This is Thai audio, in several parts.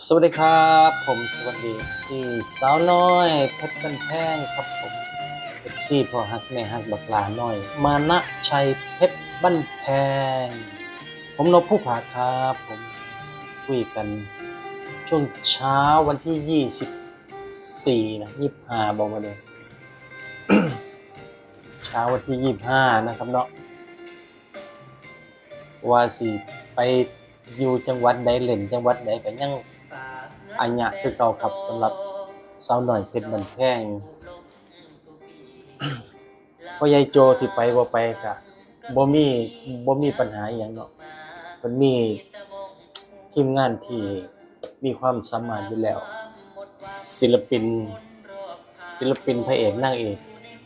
สวัสดีครับ ผมสวัสดีสี่สาวน้อยเพชรบันแพงครับผมเอ็กซี่พอฮักแม่ฮักบักลาน้อย มานะชัยเพชรบันแพง ผมนพผู้ผาครับ ผมคุยกัน ช่วงเช้าวันที่ยี่สิบสี่นะยี่ห้าบอกมาเลยเช้าวันที่ยี่ห้านะครับเนาะว่าสิไปอยู่จังหวัดใดเล่นจังหวัดใดก็ยัง อัญญะคือเก่าครับสำหรับสาวหน่อยเพชรบันแพงพ่อยายโจที่ไปบ่ไปกะบ่มีบ่มีปัญหาอย่างเนาะมันมีทีมงานที่มีความสามารถอยู่แล้ว ศิลปิน ศิลปินพระเอกนางเอก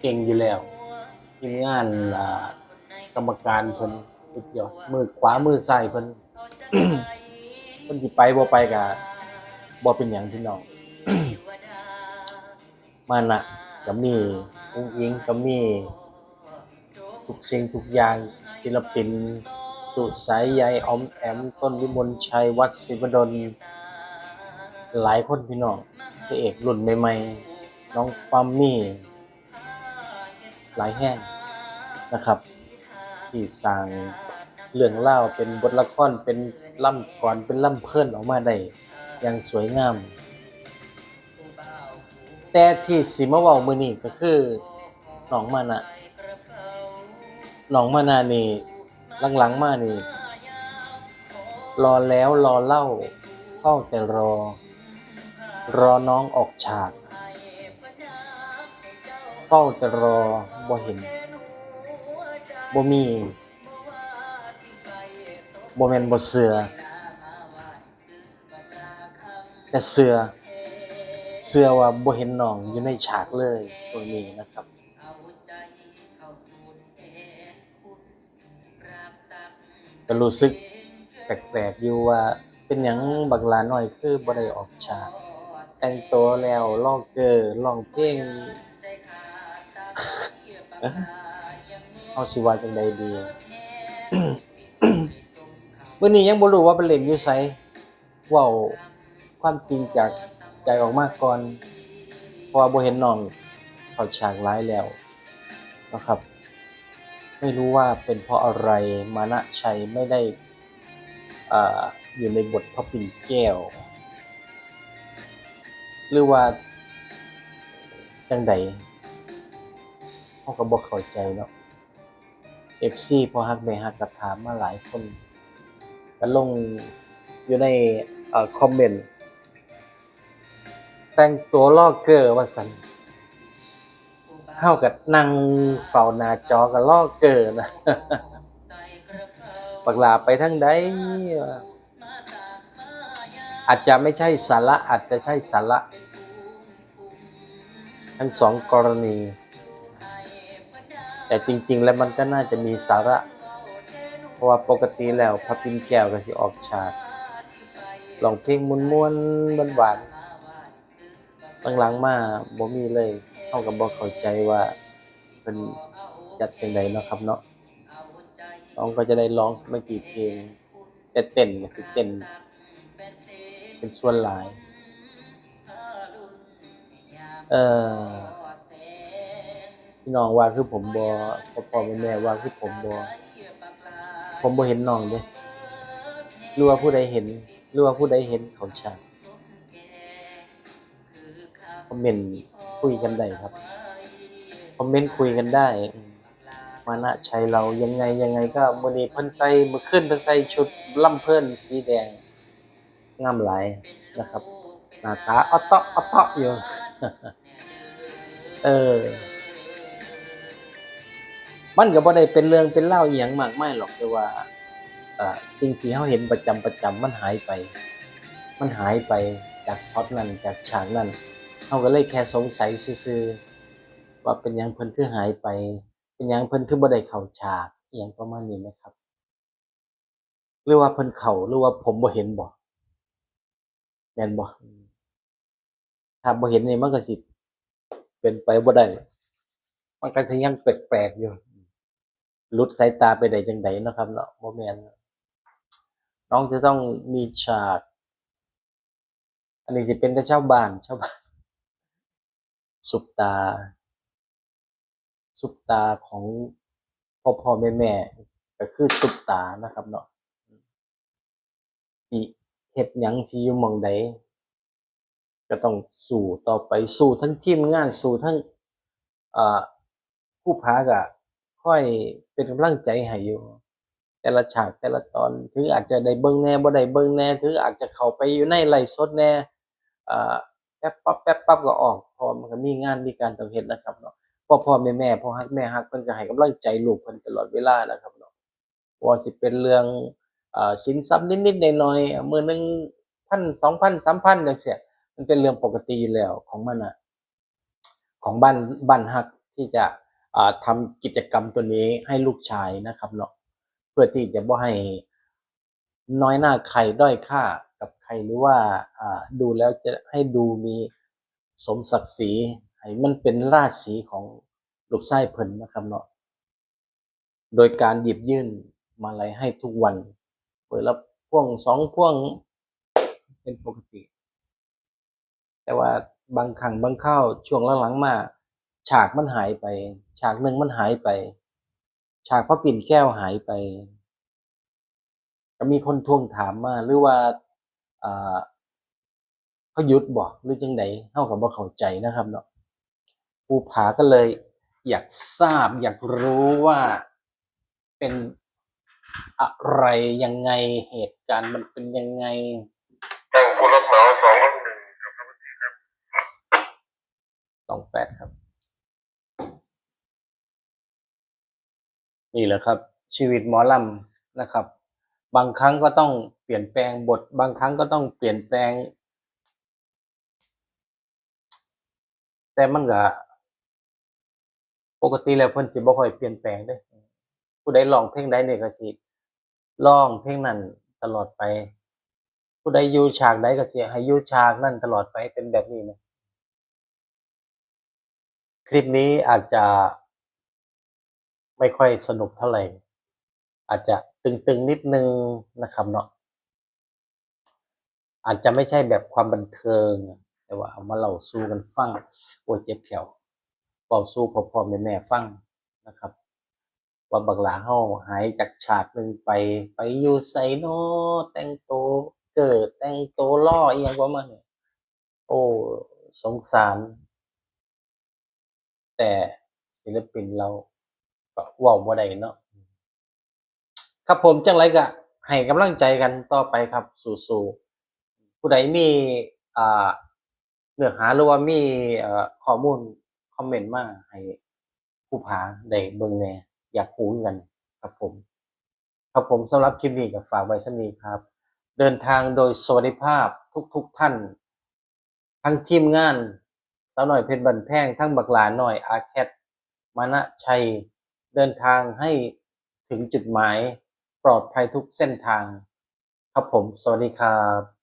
เก่งอยู่แล้ว ทีมงานอ่ากรรมการเพิ่นสุดยอดมือขวามือซ้ายเพิ่นเพิ่นสิไปบ่ไปกะ บ่เป็นหยังพี่น้อง มานะก็มีอุ้งอิงก็มี ทุกสิ่งทุกอย่างศิลปิน สุสายใยออมแอม ต้นวิมลชัยวัดศิวดลหลายคนพี่น้องพระเอกรุ่นใหม่ๆน้องปามี่ หลายแห่งนะครับ ที่สร้างเรื่องเล่าเป็นบทละครเป็นล่ำก่อนเป็นล่ำเพิ่นออกมาได้ อย่างสวยงาม แต่ที่สิมาว้ามือนี้ก็คือน้องมานะน้องมานะนี่หลังๆมานี่ รอแล้วรอเล่าเฝ้าแต่รอ รอน้องออกฉากเฝ้าแต่รอบ่เห็นบ่มีบ่แมนบ่เสือ แต่เสือเสือว่าบ่เห็นน้องอยู่ในฉากเลยช่วงนี้นะครับก็รู้สึกแปลกๆอยู่ว่าเป็นหยังบักลาน้อยคือบ่ได้ออกฉาก แต่งตัวแล้วร้องเกอร์ร้องเพลงเอาสิว่าจังใดดีมื้อนี้ยังบ่รู้ว่าไปเล่นอยู่ไสว้า ความจริงจากใจออกมาก่อนเพราะว่าบ่เห็นน้องเขาฉากหลายแล้วนะครับ ไม่รู้ว่าเป็นเพราะอะไรมานะชัยไม่ได้อ่าอยู่ในบทพระปิ่นแก้ว หรือว่าจังใดเขาก็บ่เข้าใจเนาะ FC พอฮักแม่ฮักก็ถามมาหลายคนก็ลงอยู่ในคอมเมนต์ แต่งตัวลอกเกอร์ว่าซั่นเฮาก็นั่งเฝ้าหน้าจอก็ลอกเกอร์นะบักหลาไปทางใดวะอาจจะไม่ใช่สาระอาจจะใช่สาระทั้งสองกรณี แต่จริง ๆ แล้วมันก็น่าจะมีสาระ เพราะว่าปกติแล้วพระปิ่นแก้วก็สิออกฉากร้องเพลงม่วนๆหวานๆ หลังๆมาบ่มีเลยเฮาก็บ่เข้าใจว่าเพิ่นจัดจังไดเนาะครับเนาะน้องก็จะได้ร้องไม่กี่เพลงแต่เต้นสิเต้นเป็นส่วนหลาย เอ่อพี่น้องว่าคือผมบอพ่อพ่อแม่แม่ว่าคือผมบอผมบ่เห็นน้องเด้หรือว่าผู้ใดเห็นหรือว่าผู้ใดเห็นเขาฉาก คอมเมนต์คุยกันได้ครับ คอมเมนต์คุยกันได้อืมมานะชัยเรายังไงยังไงก็มื้อนี้เพิ่นใส่มื้อคืนเพิ่นใส่ชุดลำเพิ่นสีแดงงามหลายนะครับหน้าตาอ้อเตาะอ้อเตาะอยู่ เออ มันก็บ่ได้เป็นเรื่องเป็นเล่าวอีหยังมากมายหรอกแต่ว่าเอ่อสิ่งที่เราเห็นประจำประจำมันหายไป มันหายไปจากพล็อตนั้นจากฉากนั้น เราก็เลยแค่สงสัยซื่อๆว่าเป็นยังเพิ่นคือหายไป เป็นยังเพิ่นคือบ่ได้เข้าฉากอีหยังประมาณนี้นะครับ หรือว่าเพิ่นเข้าหรือว่าผมบ่เห็นบ่แม่นบ่ถ้าบ่เห็นนี่มันก็สิเป็นไปบ่ได้มันก็สิยังแปลกๆอยู่หลุดสายตาไปได้จังไดเนาะครับเนาะบ่แม่นน้องจะต้องมีฉาก อันนี้จะเป็นแต่ชาวบ้านชาวบ้าน สุปตา สุปตาของพ่อพ่อแม่แม่ก็คือสุปตานะครับเนาะสิเฮ็ดหยังสิอยู่มองใดก็ต้องสู้ต่อไปสู้ทั้งทีมงานสู้ทั้งผู้พากะค่อยเป็นกำลังใจให้อยู่ แต่ละฉากแต่ละตอนถึงอาจจะได้เบิ่งแน่บ่ได้เบิ่งแน่ถึงอาจจะเข้าไปอยู่ในไลฟ์สดแน่ ป๊บปั๊บแป๊บปั๊บก็ออกพราะมันก็มีงานมีการต้องเฮ็ดนะครับเนาะพ่อพ่อแม่แม่พ่อฮักแม่ฮักเพิ่นก็ให้กำลังใจลูกเพิ่นตลอดเวลานะครับเนาะว่าสิเป็นเรื่องอ่าสินทรัพย์นิดๆหน่อยๆมื้อหนึงพันสองพันสามพันจังซี่มันเป็นเรื่องปกติแล้วของมันน่ะของบ้านบ้านฮักที่จะอ่าทำกิจกรรมตัวนี้ให้ลูกชายนะครับเนาะเพื่อที่จะบ่ให้น้อยหน้าใครด้อยค่า ใครหรือว่าดูแล้วจะให้ดูมีสมศักดิ์ศรีให้มันเป็นราศีของลูกไส้เพิ่นนะครับเนาะโดยการหยิบยื่นมาลัยให้ทุกวันเปิดละพ่วงสองพ่วงเป็นปกติ แต่ว่าบางครั้งบางคราวช่วงหลังๆมาฉากมันหายไป ฉากหนึ่งมันหายไป ฉากพระปิ่นแก้วหายไป ก็มีคนทวงถามมาหรือว่า เขาหยุดบอกหรือจังไดเฮาก็บ่เข้าใจนะครับเนาะภูผาก็เลย อยากทราบ อยากรู้ว่าเป็นอะไรยังไงเหตุการณ์มันเป็นยังไงตั้งผู้รับเหมาสองคนหนึ่งครับครับสองแปดครับ นี่แหละครับ ชีวิตหมอลำนะครับ บางครั้งก็ต้อง เปลี่ยนแปลงบทบางครั้งก็ต้องเปลี่ยนแปลง แต่มันก็ปกติแล้วเพิ่นสิบ่ค่อยเปลี่ยนแปลงเด้ผู้ใดร้องเพลงใดเนี่ยก็สิร้องเพลงนั้นตลอดไป ผู้ใดอยู่ฉากใดก็สิให้อยู่ฉากนั้นตลอดไปเป็นแบบนี้นะคลิปนี้อาจจะไม่ค่อยสนุกเท่าไหร่ อาจจะตึงๆนิดนึงนะครับเนาะ อาจจะไม่ใช่แบบความบันเทิง แต่ว่าเอามาเล่าสู่กันฟังโอ้เจ็บแขวเป่าสู่พ่อพ่อแม่แม่ฟังนะครับ ว่าบักหลาเฮาหายจากฉากหนึ่งไป ไปอยู่ไสโนแต่งโตเกิดแต่งโตล่ออีหยังประมาณนี้โอ้สงสาร แต่ศิลปินเราก็ว้าบ่ได้เนาะครับผมจังไรก็ให้กำลังใจกันต่อไปครับ สู้ๆ ผู้ใดมีอ่าเนื้อหาหรือว่ามีอข้อมูลคอมเมนต์มาให้ผู้ผาได้เบิ่งแน่อยากรู้คือกันครับผม ครับผมสำหรับคลิปนี้ก็ฝากไว้สำนี้ครับ เดินทางโดยสวัสดิภาพทุกๆท่าน ทั้งทีมงานสาวหน่อยเพชรบันแพงทั้งบักหลาหน่อยอาแคทมานะชัย เดินทางให้ถึงจุดหมาย ปลอดภัยทุกเส้นทาง ครับผม สวัสดีครับ